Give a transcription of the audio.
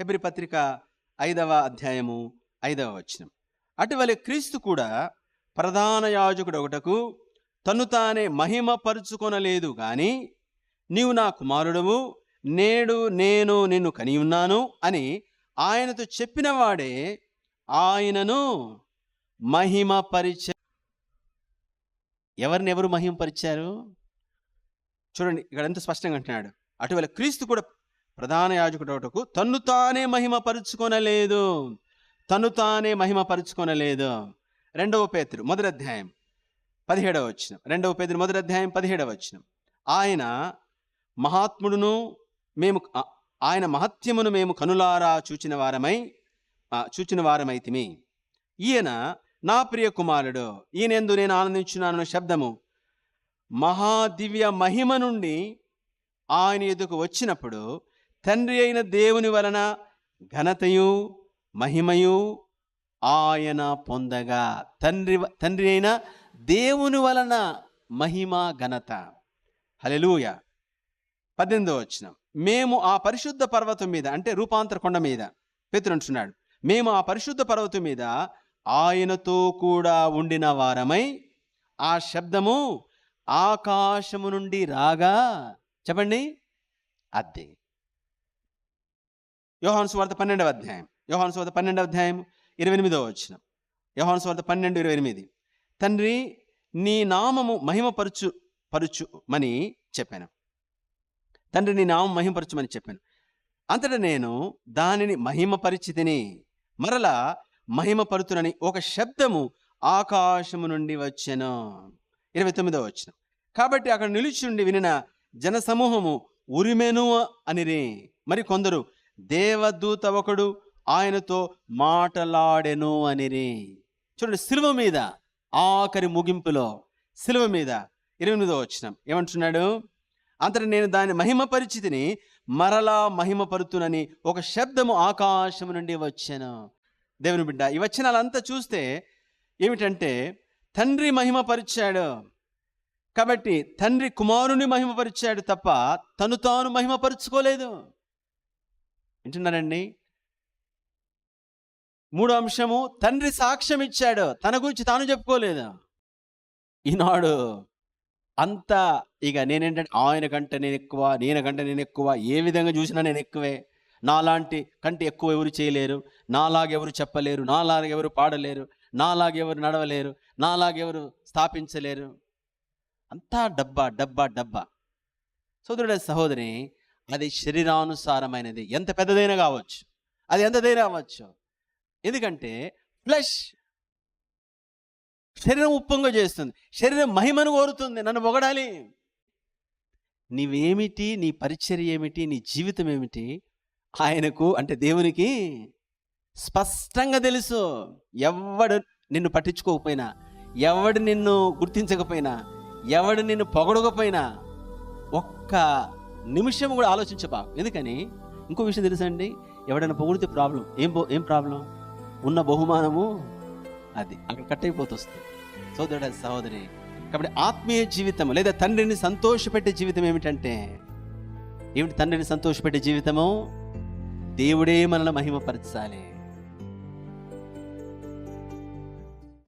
హెబ్రి పత్రిక ఐదవ అధ్యాయము ఐదవ వచనం. అటువలే క్రీస్తు కూడా ప్రధాన యాజకుడు ఒకటకు తను తానే మహిమ పరుచుకొనలేదు గాని నీవు నా కుమారుడవు నేడు నేను నిన్ను కని ఉన్నాను అని ఆయనతో చెప్పినవాడే ఆయనను మహిమపరిచ ఎవరిని ఎవరు మహిమపరిచారు? చూడండి ఇక్కడ ఎంత స్పష్టంగా అంటున్నాడు. అటువల క్రీస్తు కూడా ప్రధాన యాజకుడు తన్ను తానే మహిమ పరుచుకొనలేదు తను తానే మహిమ పరుచుకొనలేదు రెండవ పేతురు మొదటి అధ్యాయం పదిహేడవ వచ్చిన రెండవ పేతురు మొదటి అధ్యాయం పదిహేడవ వచ్చిన ఆయన మహాత్ముడును మేము ఆయన మహత్యమును మేము కనులారా చూచిన వారమై చూచిన వారమైతిమి. ఈయన నా ప్రియ కుమారుడు ఈయనందు నేను ఆనందించున్నాను శబ్దము మహాదివ్య మహిమ నుండి ఆయన ఎదుకు వచ్చినప్పుడు తండ్రి అయిన దేవుని వలన ఘనతయు మహిమయు ఆయన పొందగా. తండ్రి తండ్రి అయిన దేవుని వలన మహిమ ఘనత. హలెలూయ పద్దెనిమిదో వచ్చిన మేము ఆ పరిశుద్ధ పర్వతం మీద అంటే రూపాంతర కొండ మీద పెతురంటున్నాడు మేము ఆ పరిశుద్ధ పర్వతం మీద ఆయనతో కూడా ఉండిన వారమై ఆ శబ్దము ఆకాశము నుండి రాగా చెప్పండి అద్దె యోహాను సువార్త పన్నెండవ అధ్యాయం. యోహాను సువార్త పన్నెండవ అధ్యాయం ఇరవై ఎనిమిదవ వచ్చిన యోహాను సువార్త పన్నెండు ఇరవై ఎనిమిది. తండ్రి నీ నామము మహిమపరచు పరుచుమని చెప్పాను. తండ్రి నీ నామం మహిమపరచుమని చెప్పాను. అంతటా నేను దానిని మహిమపరిచితిని మరలా మహిమపరుతునని ఒక శబ్దము ఆకాశము నుండి వచ్చెను. ఇరవై తొమ్మిదవ వచ్చిన కాబట్టి అక్కడ నిలిచుండి వినిన జనసమూహము ఉరిమెను అనిరి. మరి కొందరు దేవదూత ఒకడు ఆయనతో మాటలాడెను అనిరి. చూడండి సిలువ మీద ఆఖరి ముగింపులో సిలువ మీద ఇరవై ఎనిమిదో వచ్చిన ఏమంటున్నాడు? అంతటి నేను దాని మహిమ పరిచితిని మరలా మహిమపరుతునని ఒక శబ్దము ఆకాశము నుండి వచ్చాను. దేవుని బిడ్డ ఈ వచనాలంతా చూస్తే ఏమిటంటే తండ్రి మహిమపరిచాడు. కాబట్టి తండ్రి కుమారుని మహిమపరిచాడు తప్ప తను తాను మహిమపరుచుకోలేదు. వింటున్నారండి? మూడో అంశము తండ్రి సాక్ష్యం ఇచ్చాడు తన గురించి తాను చెప్పుకోలేదు. ఈనాడు అంతా ఇక నేనేంటంటే ఆయన కంటే నేను ఎక్కువ నేను కంటే నేను ఎక్కువ ఏ విధంగా చూసినా నేను ఎక్కువే. నాలాంటి కంటే ఎక్కువ ఎవరు చేయలేరు. నాలాగెవరు చెప్పలేరు. నాలాగెవరు పాడలేరు. నాలాగెవరు నడవలేరు. నాలాగెవరు స్థాపించలేరు. అంతా డబ్బా డబ్బా డబ్బా. సోదరుడ సహోదరి అది శరీరానుసారమైనది. ఎంత పెద్దదైనా కావచ్చు. అది ఎంతదైనా కావచ్చు ఎందుకంటే ఫ్లెష్ శరీరం ఉప్పంగా చేస్తుంది. శరీరం మహిమను కోరుతుంది. నన్ను పొగడాలి. నీవేమిటి? నీ పరిచర్య ఏమిటి? నీ జీవితం ఏమిటి? ఆయనకు అంటే దేవునికి స్పష్టంగా తెలుసు. ఎవడు నిన్ను పట్టించుకోకపోయినా ఎవడు నిన్ను గుర్తించకపోయినా ఎవడు నిన్ను పొగడకపోయినా ఒక్క నిమిషం కూడా ఆలోచించబా. ఎందుకని? ఇంకో విషయం తెలుసండి ఎవడైనా పొగిడితే ప్రాబ్లం. ఏం పో- ఏం ప్రాబ్లం? ఉన్న బహుమానము అది. అక్కడ కట్ అయిపోతుంది సోదరుడు సహోదరి కాబట్టి ఆత్మీయ జీవితం లేదా తండ్రిని సంతోషపెట్టే జీవితం ఏమిటంటే ఏమిటి తండ్రిని సంతోషపెట్టే జీవితము? దేవుడే మనల్ని మహిమపరచాలి.